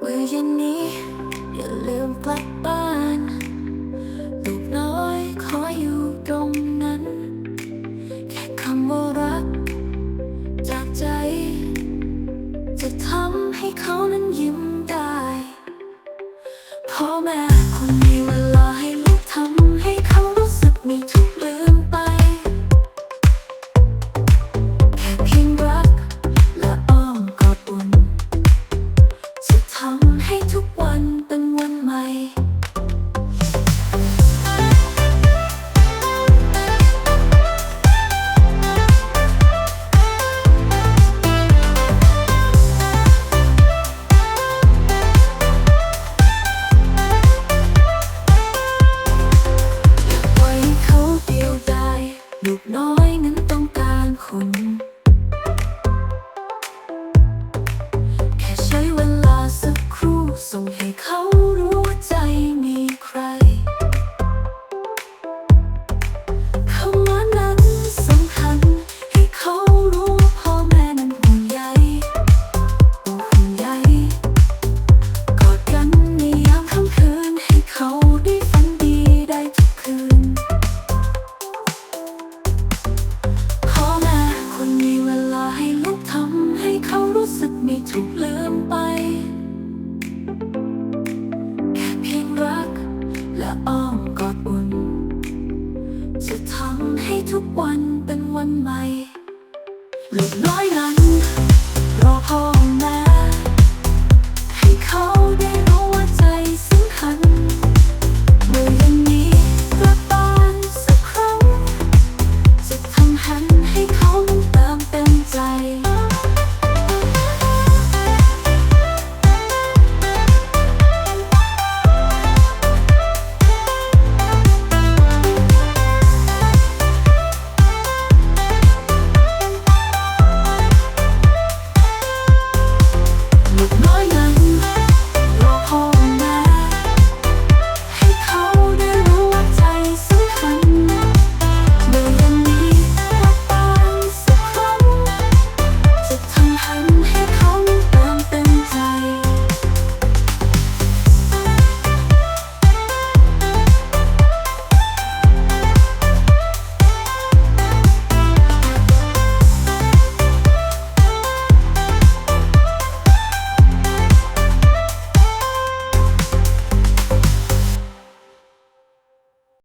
เมื่อเย็นนี้อย่าลืมกลับบ้านลูกน้อยขออยู่ตรงนั้น แค่คำว่ารัก จากใจ จะทำให้เขานั้นยิ้มได้พ่อแม่คนูกลืมไป แค่เพียงรักและอ้อมกอดอุ่น จะทำให้ทุกวันเป็นวันใหม่หลุดน้อยนั้น